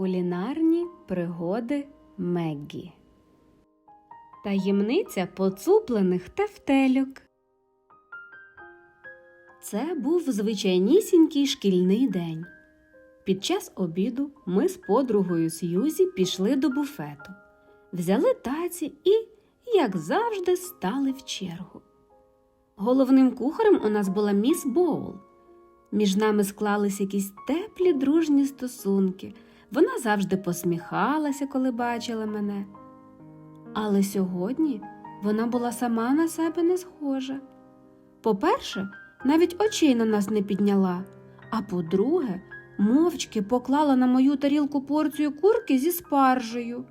Кулінарні пригоди Меггі. Таємниця поцуплених тефтельок. Це був звичайнісінький шкільний день. Під час обіду ми з подругою Сьюзі пішли до буфету, взяли таці і, як завжди, стали в чергу. Головним кухарем у нас була міс Боул. Між нами склались якісь теплі дружні стосунки. Вона завжди посміхалася, коли бачила мене. Але сьогодні вона була сама на себе не схожа. По-перше, навіть очей на нас не підняла, а по-друге, мовчки поклала на мою тарілку порцію курки зі спаржею.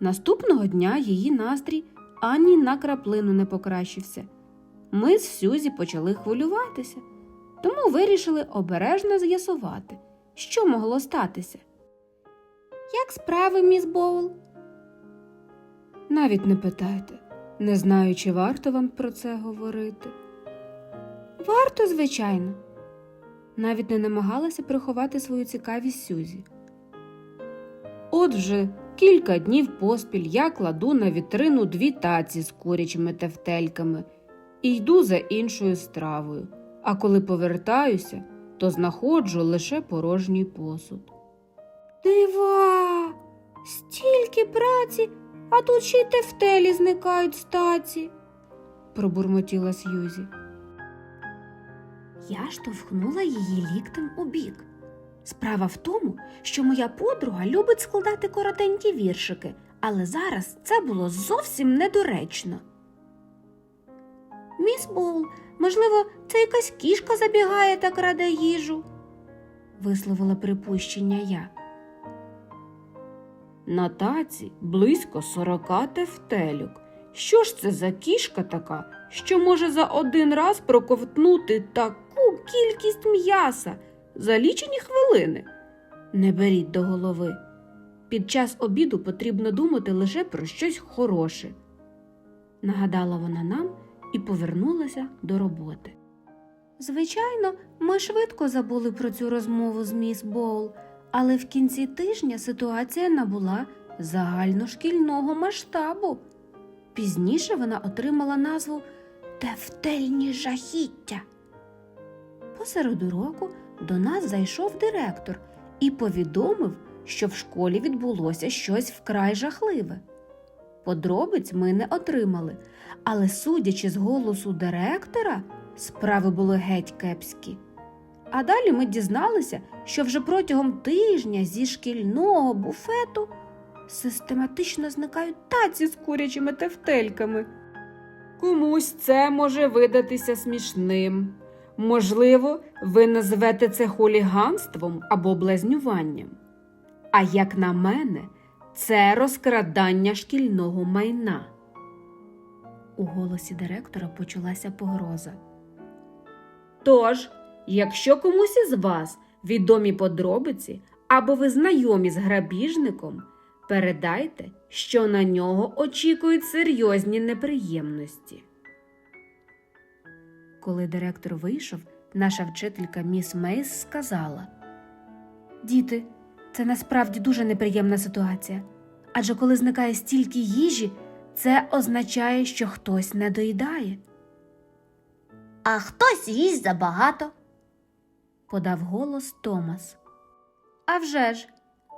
Наступного дня її настрій ані на краплину не покращився. Ми з Сюзі почали хвилюватися, тому вирішили обережно з'ясувати, що могло статися. Як справи, міс Боул? Навіть не питайте, не знаю, чи варто вам про це говорити. Варто, звичайно. Навіть не намагалася приховати свою цікавість Сюзі. От вже кілька днів поспіль я кладу на вітрину дві таці з курячими тефтельками і йду за іншою стравою, а коли повертаюся, то знаходжу лише порожній посуд. Дива! Стільки праці, а тут ще й тефтелі зникають з таці, пробурмотіла Сьюзі. Я штовхнула її ліктем у бік. Справа в тому, що моя подруга любить складати коротенькі віршики, але зараз це було зовсім недоречно. Міс Боул, можливо, це якась кішка забігає та краде їжу, висловила припущення я. На таці близько сорока тефтелюк. Що ж це за кішка така, що може за один раз проковтнути таку кількість м'яса за лічені хвилини? Не беріть до голови. Під час обіду потрібно думати лише про щось хороше. Нагадала вона нам і повернулася до роботи. Звичайно, ми швидко забули про цю розмову з міс Боул, але в кінці тижня ситуація набула загальношкільного масштабу. Пізніше вона отримала назву Тефтельні жахіття. Посеред уроку до нас зайшов директор і повідомив, що в школі відбулося щось вкрай жахливе. Подробиць ми не отримали, але, судячи з голосу директора, справи були геть кепські. А далі ми дізналися, що вже протягом тижня зі шкільного буфету систематично зникають таці з курячими тефтельками. Комусь це може видатися смішним. Можливо, ви назвете це хуліганством або блазнюванням. А як на мене, це розкрадання шкільного майна. У голосі директора почулася погроза. Тож, якщо комусь із вас відомі подробиці або ви знайомі з грабіжником, передайте, що на нього очікують серйозні неприємності. Коли директор вийшов, наша вчителька міс Мейс сказала Діти, це насправді дуже неприємна ситуація. Адже коли зникає стільки їжі, це означає, що хтось не доїдає. А хтось їсть забагато. Подав голос Томас. «А вже ж,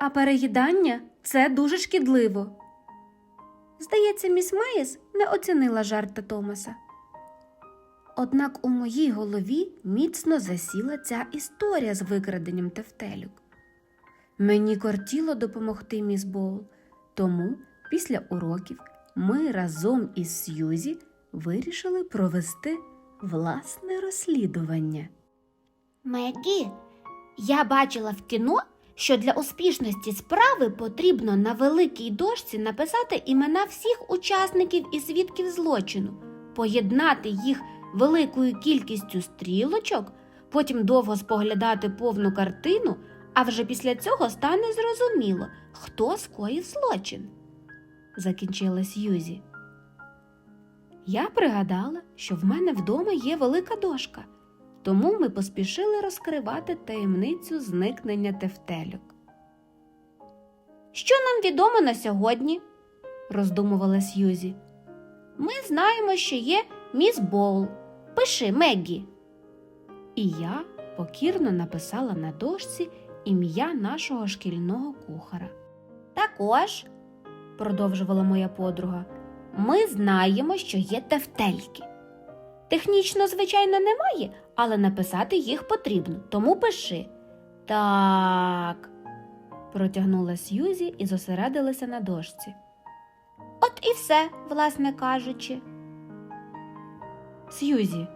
а переїдання це дуже шкідливо. Здається, міс Мейс не оцінила жарта Томаса. Однак у моїй голові міцно засіла ця історія з викраденням тефтелюк. Мені кортіло допомогти міс Боул, тому після уроків ми разом із Сьюзі вирішили провести власне розслідування. Мегі, я бачила в кіно, що для успішності справи потрібно на великій дошці написати імена всіх учасників і свідків злочину, поєднати їх великою кількістю стрілочок, потім довго споглядати повну картину, а вже після цього стане зрозуміло, хто скоїв злочин. закінчила Сьюзі. Я пригадала, що в мене вдома є велика дошка, тому ми поспішили розкривати таємницю зникнення тефтельок. Що нам відомо на сьогодні? роздумувала Сьюзі. Ми знаємо, що є міс Боул. Пиши, Меггі. І я покірно написала на дошці ім'я нашого шкільного кухара. Також, продовжувала моя подруга, ми знаємо, що є тефтельки. Технічно, звичайно, немає, але написати їх потрібно, тому пиши. Так, протягнула Сьюзі і зосередилася на дошці. От і все, власне кажучи. Сьюзі,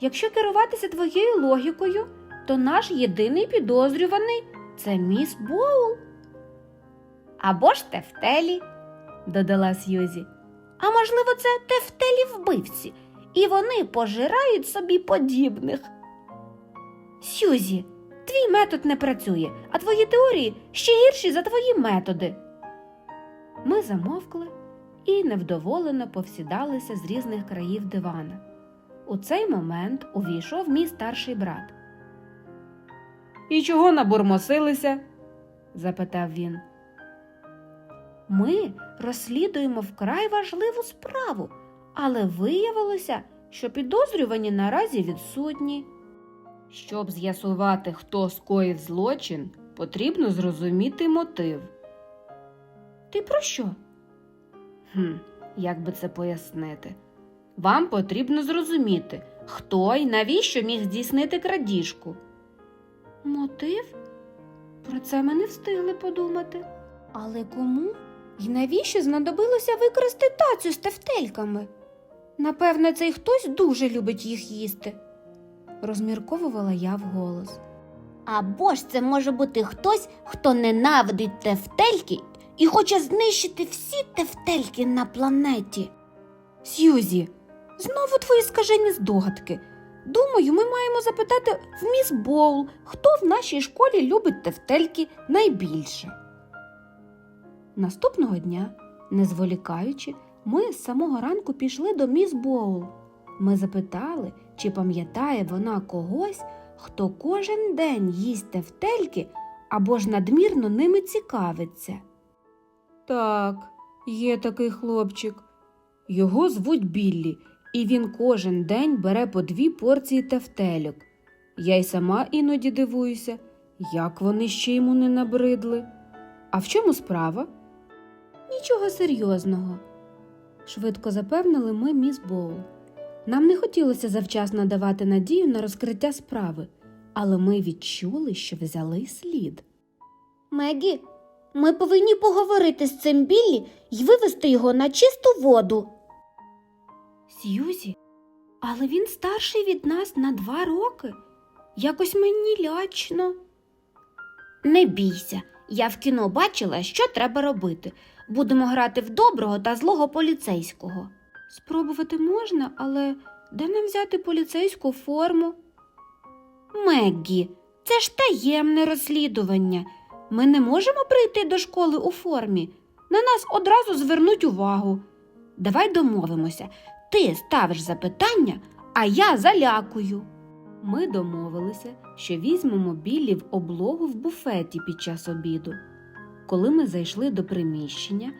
якщо керуватися твоєю логікою, то наш єдиний підозрюваний це міс Боул. Або ж тефтелі, додала Сьюзі. А можливо, це тефтелі вбивці, і вони пожирають собі подібних. Сьюзі, твій метод не працює, а твої теорії ще гірші за твої методи. Ми замовкли і невдоволено повсідалися з різних країв дивана. У цей момент увійшов мій старший брат. І чого набурмосилися? запитав він. Ми розслідуємо вкрай важливу справу, але виявилося, що підозрювані наразі відсутні. Щоб з'ясувати, хто скоїв злочин, потрібно зрозуміти мотив. Ти про що? Хм, як би це пояснити? Вам потрібно зрозуміти, хто і навіщо міг здійснити крадіжку. Мотив? Про це ми не встигли подумати. Але кому і навіщо знадобилося використати тацю з тефтельками? Напевне, цей хтось дуже любить їх їсти, розмірковувала я вголос. Або ж це може бути хтось, хто ненавидить тефтельки і хоче знищити всі тефтельки на планеті. Сьюзі, знову твої скажені здогадки. Думаю, ми маємо запитати в міс Боул, хто в нашій школі любить тефтельки найбільше. Наступного дня, не зволікаючи, ми з самого ранку пішли до міс Боул. Ми запитали, чи пам'ятає вона когось, хто кожен день їсть тефтельки або ж надмірно ними цікавиться. Так, є такий хлопчик. Його звуть Біллі, і він кожен день бере по дві порції тефтельок. Я й сама іноді дивуюся, як вони ще йому не набридли. А в чому справа? Нічого серйозного, швидко запевнили ми міс Боул. Нам не хотілося завчасно давати надію на розкриття справи, але ми відчули, що взяли слід. Мегі, ми повинні поговорити з цим Біллі і вивести його на чисту воду. Сьюзі, але він старший від нас на два роки. Якось мені лячно. Не бійся, я в кіно бачила, що треба робити. Будемо грати в доброго та злого поліцейського. Спробувати можна, але де нам взяти поліцейську форму? Меггі, це ж таємне розслідування. Ми не можемо прийти до школи у формі. На нас одразу звернуть увагу. Давай домовимося. Ти ставиш запитання, а я залякую. Ми домовилися, що візьмемо Біллі в облогу в буфеті під час обіду. Коли ми зайшли до приміщення,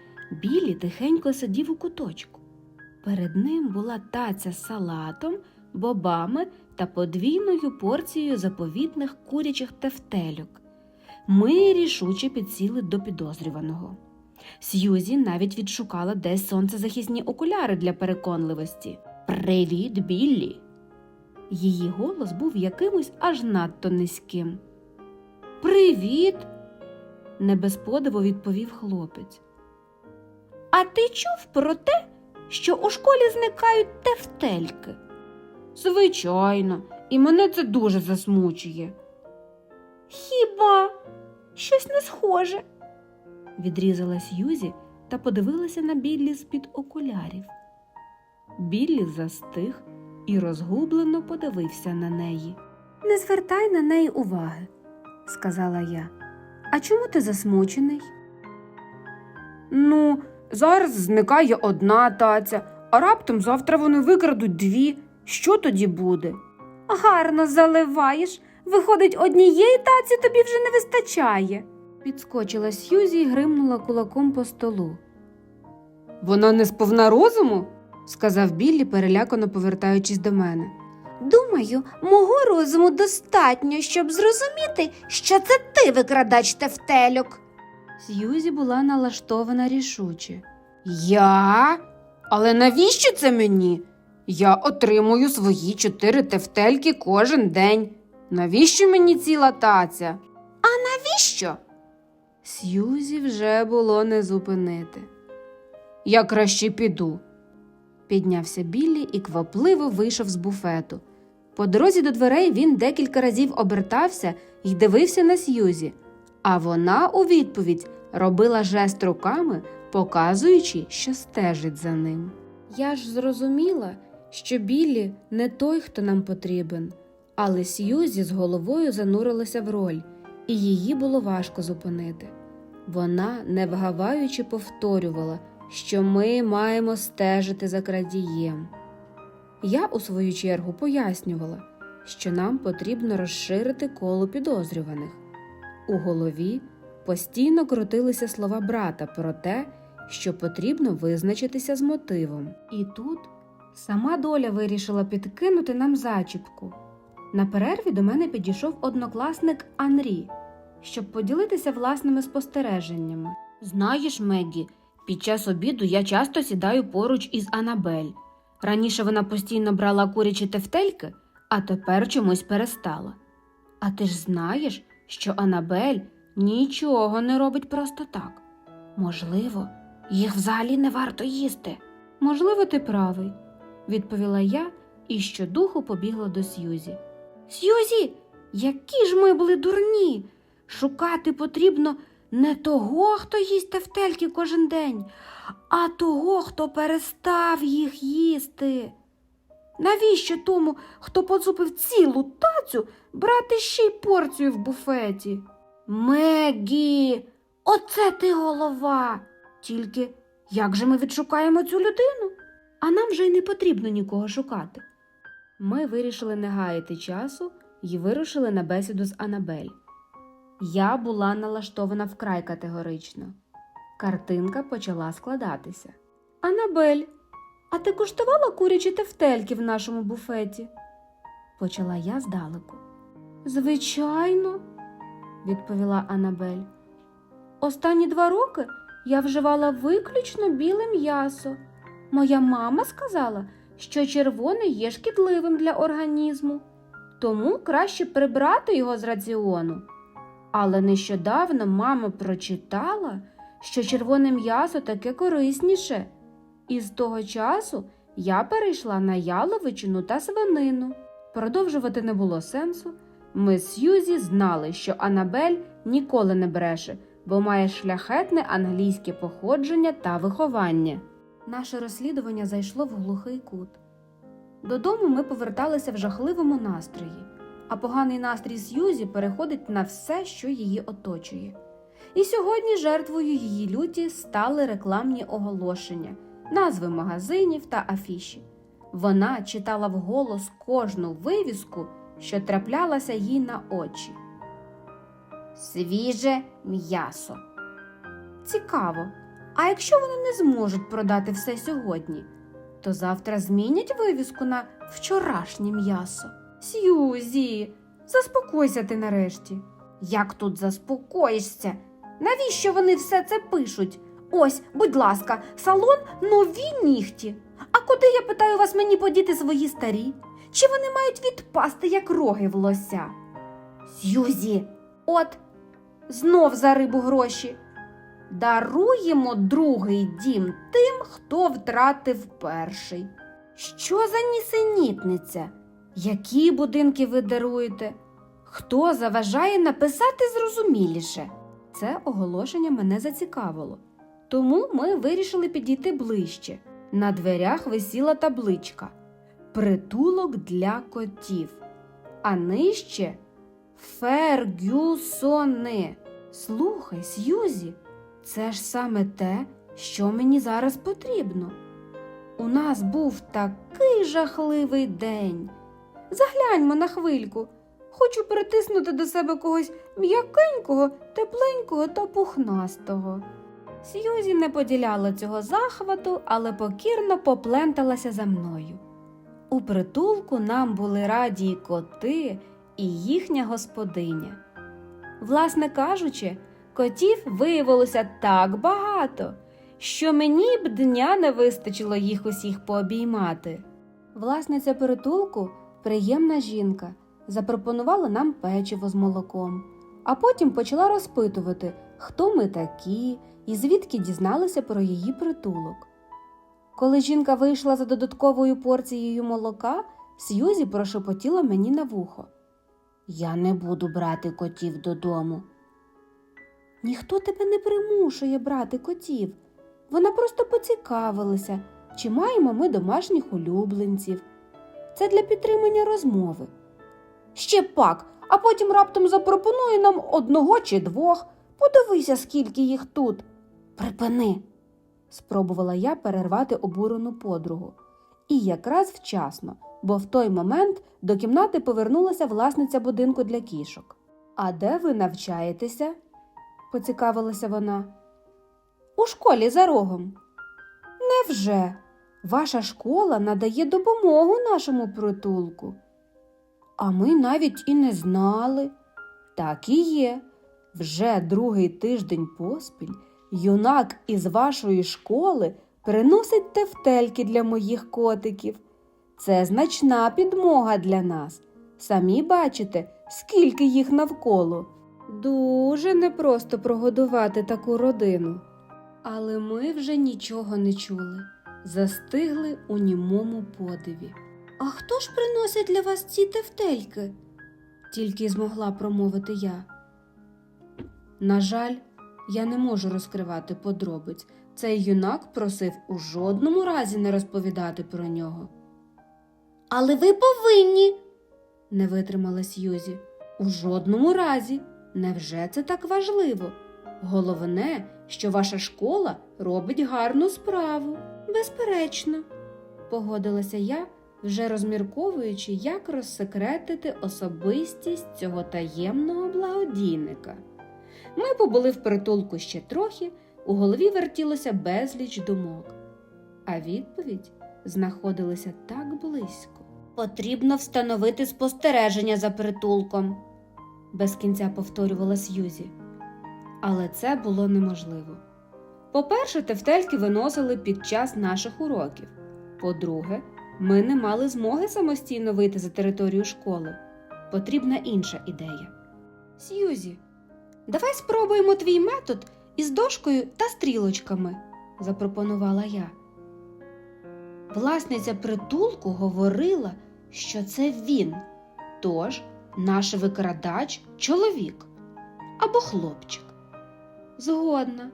Біллі тихенько сидів у куточку. Перед ним була таця з салатом, бобами та подвійною порцією заповітних курячих тефтельок. Ми рішуче підсіли до підозрюваного. Сьюзі навіть відшукала десь сонцезахисні окуляри для переконливості. Привіт, Біллі! Її голос був якимось аж надто низьким. Привіт! не без подиву відповів хлопець. А ти чув про те, що у школі зникають тефтельки? Звичайно, і мене це дуже засмучує. Хіба щось не схоже? Відрізала Сьюзі та подивилася на Біллі з-під окулярів. Біллі застиг і розгублено подивився на неї. Не звертай на неї уваги, сказала я. А чому ти засмучений? Ну, зараз зникає одна таця, а раптом завтра вони викрадуть дві. Що тоді буде? Гарно заливаєш. Виходить, однієї таці тобі вже не вистачає. Підскочила Сьюзі і гримнула кулаком по столу. Вона не сповна розуму? Сказав Біллі, перелякано повертаючись до мене. Думаю, мого розуму достатньо, щоб зрозуміти, що це ти викрадач тефтельок. Сьюзі була налаштована рішуче. Я? Але навіщо це мені? Я отримую свої чотири тефтельки кожен день. Навіщо мені ціла таця? А Навіщо? Сьюзі вже було не зупинити. Я краще піду. Піднявся Біллі і квапливо вийшов з буфету. По дорозі до дверей він декілька разів обертався і дивився на Сьюзі, а вона у відповідь робила жест руками, показуючи, що стежить за ним. Я ж зрозуміла, що Біллі не той, хто нам потрібен, але Сьюзі з головою занурилася в роль і її було важко зупинити. Вона, не вгаваючи, повторювала, що ми маємо стежити за крадієм. Я, у свою чергу, пояснювала, що нам потрібно розширити коло підозрюваних. У голові постійно крутилися слова брата про те, що потрібно визначитися з мотивом. І тут сама доля вирішила підкинути нам зачіпку. На перерві до мене підійшов однокласник Анрі, щоб поділитися власними спостереженнями. Знаєш, Меггі, під час обіду я часто сідаю поруч із Анабель. Раніше вона постійно брала курячі тефтельки, а тепер чомусь перестала. А ти ж знаєш, що Анабель нічого не робить просто так. Можливо, їх взагалі не варто їсти. Можливо, ти правий, відповіла я і щодуху побігла до Сьюзі. Сьюзі, які ж ми були дурні. Шукати потрібно не того, хто їсть тефтельки кожен день, а того, хто перестав їх їсти. Навіщо тому, хто поцупив цілу тацю, брати ще й порцію в буфеті? Мегі, оце ти голова. Тільки як же ми відшукаємо цю людину? А нам вже й не потрібно нікого шукати. Ми вирішили не гаяти часу і вирушили на бесіду з Анабель. Я була налаштована вкрай категорично. Картинка почала складатися. Анабель, а ти куштувала курячі тефтельки в нашому буфеті? почала я здалеку. Звичайно, відповіла Анабель. Останні два роки я вживала виключно біле м'ясо. Моя мама сказала, що червоне є шкідливим для організму, тому краще прибрати його з раціону. Але нещодавно мама прочитала, що червоне м'ясо таке корисніше, і з того часу я перейшла на яловичину та свинину. Продовжувати не було сенсу. Ми з Сьюзі знали, що Анабель ніколи не бреше, бо має шляхетне англійське походження та виховання. Наше розслідування зайшло в глухий кут. Додому ми поверталися в жахливому настрої, а поганий настрій Сьюзі переходить на все, що її оточує. І сьогодні жертвою її люті стали рекламні оголошення, назви магазинів та афіші. Вона читала вголос кожну вивіску, що траплялася їй на очі. Свіже м'ясо. Цікаво. А якщо вони не зможуть продати все сьогодні, то завтра змінять вивіску на вчорашнє м'ясо. Сьюзі, заспокойся ти нарешті. Як тут заспокоїшся? Навіщо вони все це пишуть? Ось, будь ласка, салон нові нігті. А куди я питаю вас мені подіти свої старі? Чи вони мають відпасти, як роги в лося? Сьюзі, от знов за рибу гроші. Даруємо другий дім тим, хто втратив перший. Що за нісенітниця? Які будинки ви даруєте? Хто заважає написати зрозуміліше? Це оголошення мене зацікавило. Тому ми вирішили підійти ближче. На дверях висіла табличка Притулок для котів. А нижче Фергюсони. Слухай, Сьюзі, це ж саме те, що мені зараз потрібно. У нас був такий жахливий день. Загляньмо на хвильку. Хочу притиснути до себе когось м'якенького, тепленького та пухнастого. Сьюзі не поділяла цього захвату, але покірно попленталася за мною. У притулку нам були раді і коти, і їхня господиня. Власне кажучи, котів виявилося так багато, що мені б дня не вистачило їх усіх пообіймати. Власниця притулку, приємна жінка, запропонувала нам печиво з молоком, а потім почала розпитувати, хто ми такі і звідки дізналися про її притулок. Коли жінка вийшла за додатковою порцією молока, Сьюзі прошепотіла мені на вухо. Я не буду брати котів додому. Ніхто тебе не примушує брати котів. Вона просто поцікавилася, чи маємо ми домашніх улюбленців. Це для підтримання розмови. Ще пак, а потім раптом запропонує нам одного чи двох. Подивися, скільки їх тут. Припини. спробувала я перервати обурену подругу. І якраз вчасно, бо в той момент до кімнати повернулася власниця будинку для кішок. А де ви навчаєтеся? поцікавилася вона. У школі за рогом. Невже? Ваша школа надає допомогу нашому притулку. А ми навіть і не знали. Так і є. Вже другий тиждень поспіль юнак із вашої школи приносить тефтельки для моїх котиків. Це значна підмога для нас. Самі бачите, скільки їх навколо. Дуже непросто прогодувати таку родину. Але ми вже нічого не чули, застигли у німому подиві. А хто ж приносить для вас ці тефтельки? тільки змогла промовити я. На жаль, я не можу розкривати подробиць. Цей юнак просив у жодному разі не розповідати про нього. Але ви повинні, не витримала Сьюзі. У жодному разі. Невже це так важливо? Головне, що ваша школа робить гарну справу. Безперечно, погодилася я, вже розмірковуючи, як розсекретити особистість цього таємного благодійника. Ми побули в притулку ще трохи, у голові вертілося безліч думок, а відповідь знаходилася так близько. Потрібно встановити спостереження за притулком, без кінця повторювала Сьюзі. Але це було неможливо. По-перше, тефтельки виносили під час наших уроків. По-друге, ми не мали змоги самостійно вийти за територію школи. Потрібна інша ідея. Сьюзі, давай спробуємо твій метод із дошкою та стрілочками, запропонувала я. Власниця притулку говорила, що це він, тож наш викрадач чоловік або хлопчик. Згодна.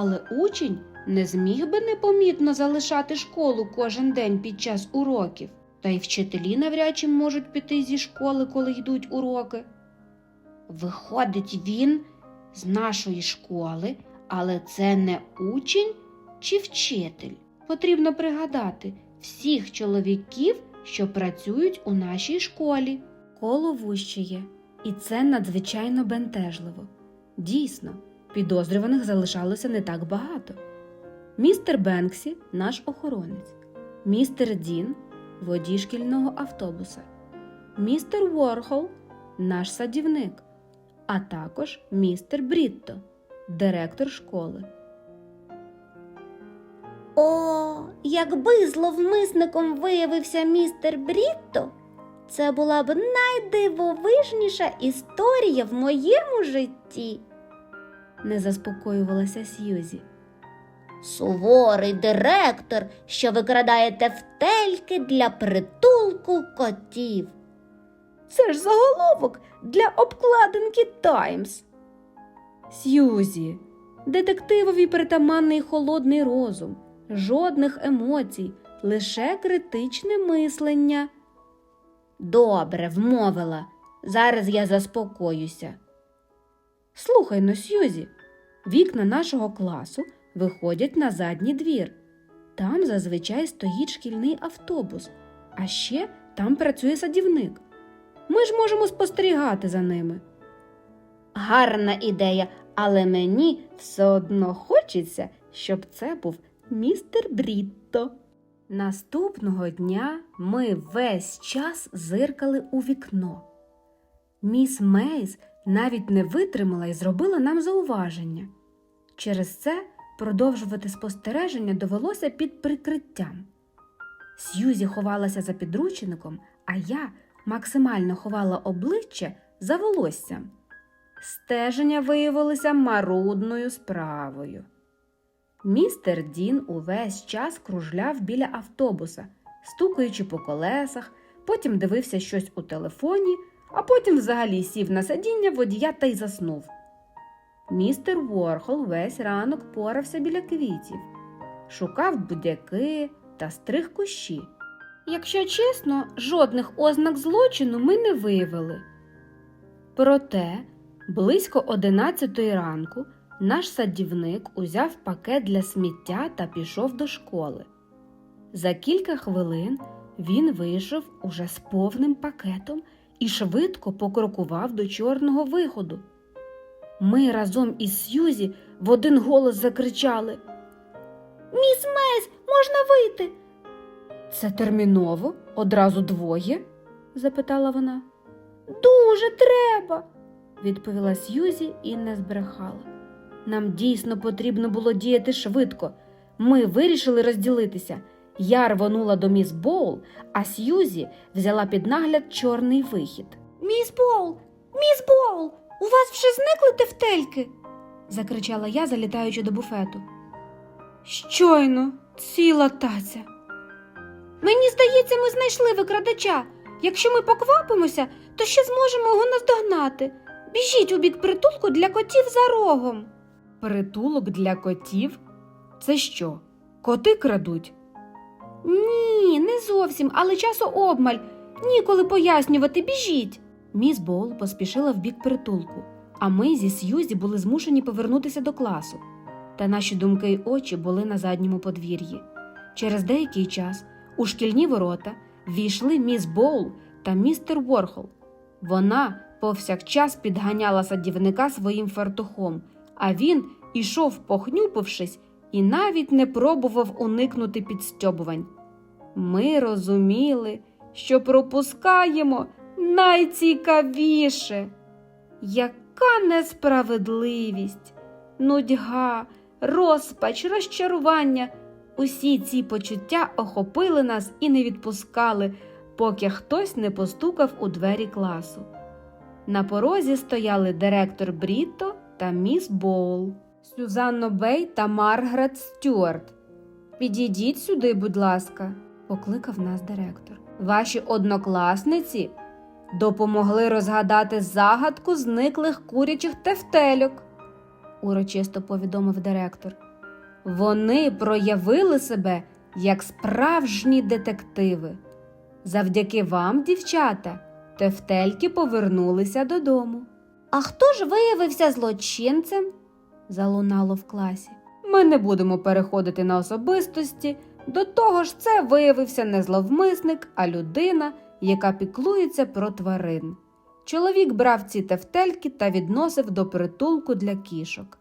Але учень не зміг би непомітно залишати школу кожен день під час уроків, та й вчителі навряд чи можуть піти зі школи, коли йдуть уроки. Виходить, він з нашої школи, але це не учень чи вчитель. Потрібно пригадати всіх чоловіків, що працюють у нашій школі. Коло вущає, і це надзвичайно бентежливо. Дійсно, підозрюваних залишалося не так багато. Містер Бенксі наш охоронець, містер Дін водій шкільного автобуса, містер Ворхол наш садівник, а також містер Брітто, директор школи. О, якби зловмисником виявився містер Брітто, це була б найдивовижніша історія в моєму житті. Не заспокоювалася Сьюзі. Суворий директор, що викрадає тефтельки для притулку котів. Це ж заголовок для обкладинки Таймс. Сьюзі, детективові притаманний холодний розум, жодних емоцій, лише критичне мислення. Добре, вмовила. Зараз я заспокоюся. Слухай но, Сьюзі, вікна нашого класу виходять на задній двір. Там зазвичай стоїть шкільний автобус, а ще там працює садівник. Ми ж можемо спостерігати за ними. Гарна ідея, але мені Все одно хочеться, щоб це був містер Брітто. Наступного дня ми весь час зиркали у вікно. Міс Мейз навіть не витримала і зробила нам зауваження. Через це продовжувати спостереження довелося під прикриттям. Сьюзі ховалася за підручником, а я максимально ховала обличчя за волоссям. Стеження виявилося марудною справою. Містер Дін увесь час кружляв біля автобуса, стукаючи по колесах, потім дивився щось у телефоні, а потім взагалі сів на сидіння водія та й заснув. Містер Ворхол весь ранок порався біля квітів, шукав будяки та стриг кущі. Якщо чесно, жодних ознак злочину ми не виявили. Проте, близько одинадцятої ранку наш садівник узяв пакет для сміття та пішов до школи. За кілька хвилин він вийшов уже з повним пакетом і швидко покрокував до чорного виходу. Ми разом із Сьюзі в один голос закричали Міс Мейс, можна вийти? Це терміново, одразу двоє? запитала вона. Дуже треба, відповіла Сьюзі і не збрехала. Нам дійсно потрібно було діяти швидко. Ми вирішили розділитися. Я рвонула до міс Боул, а Сьюзі взяла під нагляд чорний вихід. Міс Боул, міс Боул, у вас вже зникли тефтельки? закричала я, залітаючи до буфету. Щойно, ціла таця. Мені здається, ми знайшли викрадача. Якщо ми поквапимося, то ще зможемо його наздогнати. Біжіть у бік притулку для котів за рогом. Притулок для котів? Це що? Коти крадуть? Ні, не зовсім, але часу обмаль. Ніколи пояснювати, біжіть. Міс Боул поспішила в бік притулку, а ми зі Сьюзі були змушені повернутися до класу. Та наші думки й очі були на задньому подвір'ї. Через деякий час у шкільні ворота війшли міс Боул та містер Ворхол. Вона повсякчас підганяла садівника своїм фартухом, а він ішов, похнюпившись, і навіть не пробував уникнути підстьобувань. Ми розуміли, що пропускаємо найцікавіше. Яка несправедливість, нудьга, розпач, розчарування. Усі ці почуття охопили нас і не відпускали, поки хтось не постукав у двері класу. На порозі стояли директор Брітто та міс Боул, Сюзанно Бей та Маргарет Стюарт. Підійдіть сюди, будь ласка, покликав нас директор. Ваші однокласниці допомогли розгадати загадку зниклих курячих тефтельок, урочисто повідомив директор. Вони проявили себе як справжні детективи. Завдяки вам, дівчата, тефтельки повернулися додому. А хто ж виявився злочинцем? залунало в класі. Ми не будемо переходити на особистості. До того ж, це виявився не зловмисник, а людина, яка піклується про тварин. Чоловік брав ці тефтельки та відносив до притулку для кішок.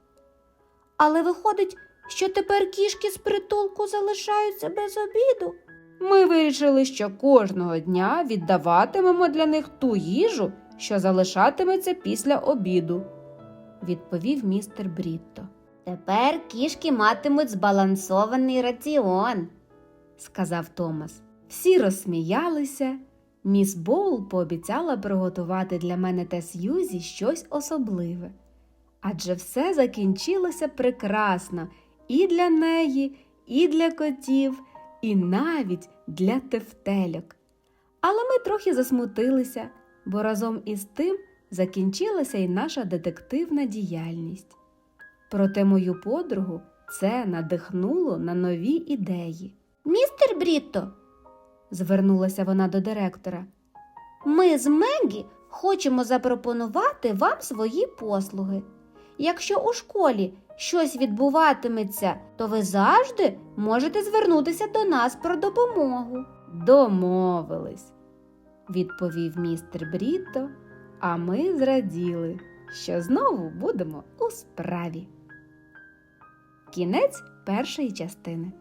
Але виходить, що тепер кішки з притулку залишаються без обіду. Ми вирішили, що кожного дня віддаватимемо для них ту їжу, що залишатиметься після обіду, відповів містер Брітто. Тепер кішки матимуть збалансований раціон. Сказав Томас. Всі розсміялися. Міс Боул пообіцяла приготувати для мене та Сьюзі щось особливе. Адже все закінчилося прекрасно і для неї, і для котів, і навіть для тефтельок. Але ми трохи засмутилися, бо разом із тим закінчилася й наша детективна діяльність. Проте мою подругу це надихнуло на нові ідеї. Містер Брітто, Звернулася вона до директора. ми з Мегі хочемо запропонувати вам свої послуги. Якщо у школі щось відбуватиметься, то ви завжди можете звернутися до нас про допомогу. Домовились, відповів містер Брітто, а ми зраділи. що знову будемо у справі. Кінець першої частини.